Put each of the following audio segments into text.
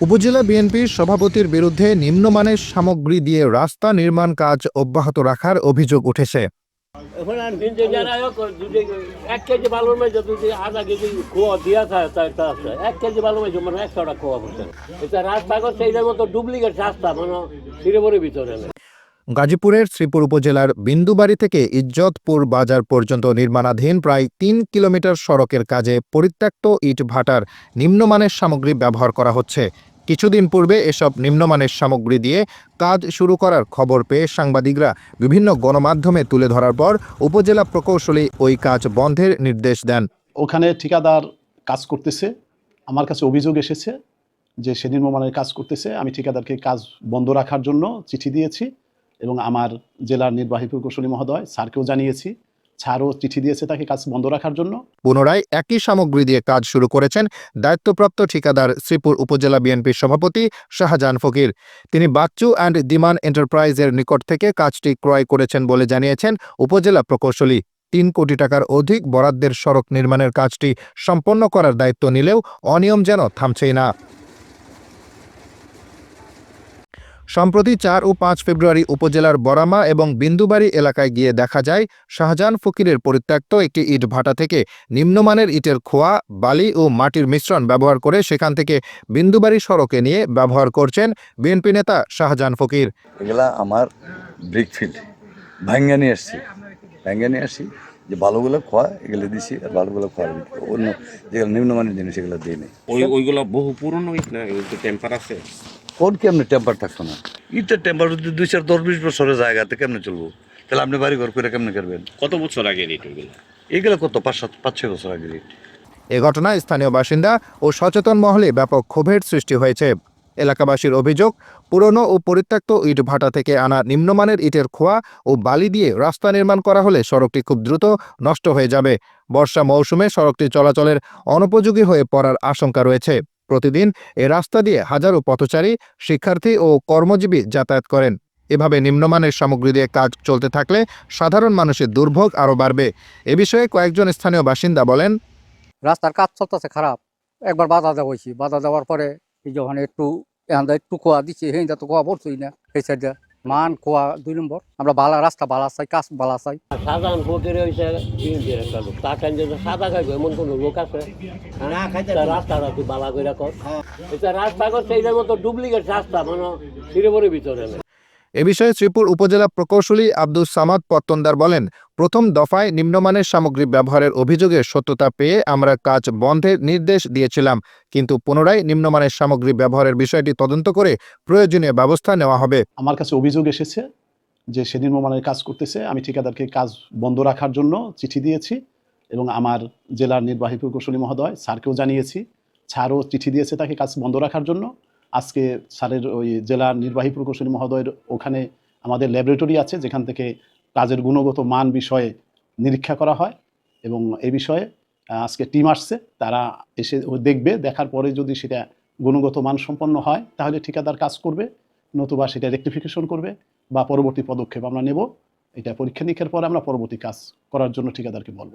উপজেলা বিএনপির সভাপতির বিরুদ্ধে নিম্নমানের সামগ্রী দিয়ে রাস্তা নির্মাণ কাজ অব্যাহত রাখার অভিযোগ উঠেছে। মানে মানে গাজীপুরের শ্রীপুর উপজেলার বিন্দুবাড়ি থেকে ইজ্জতপুর বাজার পর্যন্ত নির্মাণাধীন প্রায় তিন কিলোমিটার সড়কের কাজে পরিত্যক্ত ইট ভাটার নিম্নমানের সামগ্রী ব্যবহার করা হচ্ছে। কিছুদিন পূর্বে এসব নিম্নমানের সামগ্রী দিয়ে কাজ শুরু করার খবর পেয়ে সাংবাদিকরা বিভিন্ন গণমাধ্যমে তুলে ধরার পর উপজেলা প্রকৌশলী ওই কাজ বন্ধের নির্দেশ দেন। ওখানে ঠিকাদার কাজ করতেছে। আমার কাছে অভিযোগ এসেছে যে সে নির্মমানের কাজ করতেছে। আমি ঠিকাদারকে কাজ বন্ধ রাখার জন্য চিঠি দিয়েছি এবং আমার জেলার নির্বাহী প্রকৌশলী মহোদয় স্যারকেও জানিয়েছি স্যারও চিঠি দিয়েছে তাকে কাজ বন্ধ রাখার জন্য। পুনরায় একই সামগ্রী দিয়ে কাজ শুরু করেছেন দায়িত্বপ্রাপ্ত ঠিকাদার শ্রীপুর উপজেলা বিএনপির সভাপতি শাহজাহান ফকির। তিনি বাচ্চু অ্যান্ড দিমান এন্টারপ্রাইজের নিকট থেকে কাজটি ক্রয় করেছেন বলে জানিয়েছেন উপজেলা প্রকৌশলী। তিন কোটি টাকার অধিক বরাদ্দের সড়ক নির্মাণের কাজটি সম্পন্ন করার দায়িত্ব নিলেও অনিয়ম যেন থামছেই না। সম্প্রতি চার ও পাঁচ ফেব্রুয়ারি উপজেলার বরামা এবং বিন্দুবাড়ি এলাকায় গিয়ে দেখা যায়, শাহজাহান ফকিরের পরিত্যক্ত একটি ইট ভাটা থেকে নিম্নমানের ইটের খোয়া, বালি ও মাটির মিশ্রণ ব্যবহার করে সেখান থেকে বিন্দুবাড়ি সড়কে নিয়ে ব্যবহার করছেন বিএনপি নেতা শাহজাহান ফকির। এগুলা আমার ব্রিক ফিল্ড ভাঙ্গা নিয়ে আসছি। ভাঙ্গা নিয়ে আসছি। যে ভালোগুলো খোয়া এগুলো দিছি আর ভালোগুলো খোয়া অন্য যেগুলো নিম্নমানের জিনিস এগুলো দিই নেই। ওই ওইগুলো বহু পুরনো ইট না? ওই তো টেম্পার আছে? কোন কেমনে টেম্পার থাকতো না? ইটের টেম্পার যদি দুই চার দশ বিশ বছরের জায়গাতে কেমনে চলবো? তাহলে আপনি বাড়ি ঘর করে কেমনে করবেন? কত বছর আগে ইট ওইগুলো? এগুলো কত? পাঁচ সাত পাঁচ ছয় বছর আগে এ ঘটনায় স্থানীয় বাসিন্দা ও সচেতন মহলে ব্যাপক ক্ষোভের সৃষ্টি হয়েছে। এলাকাবাসীর অভিযোগ, পুরনো ও পরিত্যক্ত ইট ভাটা থেকে আনা নিম্নমানের ইটের খোয়া ও বালি দিয়ে রাস্তা নির্মাণ করা হলে সড়কটি খুব দ্রুত নষ্ট হয়ে যাবে। বর্ষা মৌসুমে সড়কটি চলাচলের অনুপযোগী হয়ে পড়ার আশঙ্কা রয়েছে। প্রতিদিন এ রাস্তা দিয়ে হাজারো পথচারী, শিক্ষার্থী ও কর্মজীবী যাতায়াত করেন। এভাবে নিম্নমানের সামগ্রী দিয়ে কাজ চলতে থাকলে সাধারণ মানুষের দুর্ভোগ আরও বাড়বে। এ বিষয়ে কয়েকজন স্থানীয় বাসিন্দা বলেন, রাস্তার কাজ চলতেছে খারাপ। একবার বাধা দেওয়া হয়েছি। বাধা দেওয়ার পরে যখন একটু এখান থেকে একটু কোয়া দিচ্ছে হেঁটা তো কোয়া পড়ছই না। এই সাইডে মান কোয়া দুই নম্বর। আমরা বালা রাস্তা বালা চাই কাজ বালা চাই সাধারণ ফকির হয়েছে একটা যে সাদা খাইব এমন কোনো লোক আছে? না খাইতে রাস্তাটা তুই বালা করে। কর এটা রাস্তা করছে এটার মতো ডুপ্লিকেট রাস্তা মানে শিরেবরের ভিতরে এ বিষয়ে শ্রীপুর উপজেলা প্রকৌশলী আব্দুল সামাদ পত্তনদার বলেন, প্রথম দফায় নিম্নমানের সামগ্রী ব্যবহারের অভিযোগে সত্যতা পেয়ে আমরা কাজ বন্ধের নির্দেশ দিয়েছিলাম, কিন্তু পুনরায় নিম্নমানের সামগ্রী ব্যবহারের বিষয়টি তদন্ত করে প্রয়োজনীয় ব্যবস্থা নেওয়া হবে। আমার কাছে অভিযোগ এসেছে যে সে নির্মমানের কাজ করতেছে, আমি ঠিকাদারকে কাজ বন্ধ রাখার জন্য চিঠি দিয়েছি এবং আমার জেলার নির্বাহী প্রকৌশলী মহোদয় স্যারকেও জানিয়েছি। স্যারও চিঠি দিয়েছে তাকে কাজ বন্ধ রাখার জন্য। আজকে স্যারের ওই জেলার নির্বাহী প্রকৌশলী মহোদয়ের ওখানে আমাদের ল্যাবরেটরি আছে, যেখান থেকে কাজের গুণগত মান বিষয়ে নিরীক্ষা করা হয় এবং এ বিষয়ে আজকে টিম আসছে, তারা এসে দেখবে, দেখার পরে যদি সেটা গুণগত মান সম্পন্ন হয়, তাহলে ঠিকাদার কাজ করবে, নতুবা সেটা রেকটিফিকেশন করবে বা পরবর্তী পদক্ষেপ আমরা নেব। এটা পরীক্ষা নিরীক্ষার পরে আমরা পরবর্তী কাজ করার জন্য ঠিকাদারকে বলব।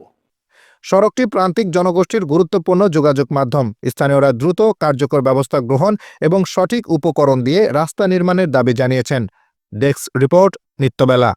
সড়কটি প্রান্তিক জনগোষ্ঠীর গুরুত্বপূর্ণ যোগাযোগ মাধ্যম। স্থানীয়রা দ্রুত কার্যকর ব্যবস্থা গ্রহণ এবং সঠিক উপকরণ দিয়ে রাস্তা নির্মাণের দাবি জানিয়েছেন। Desk report Nityabela.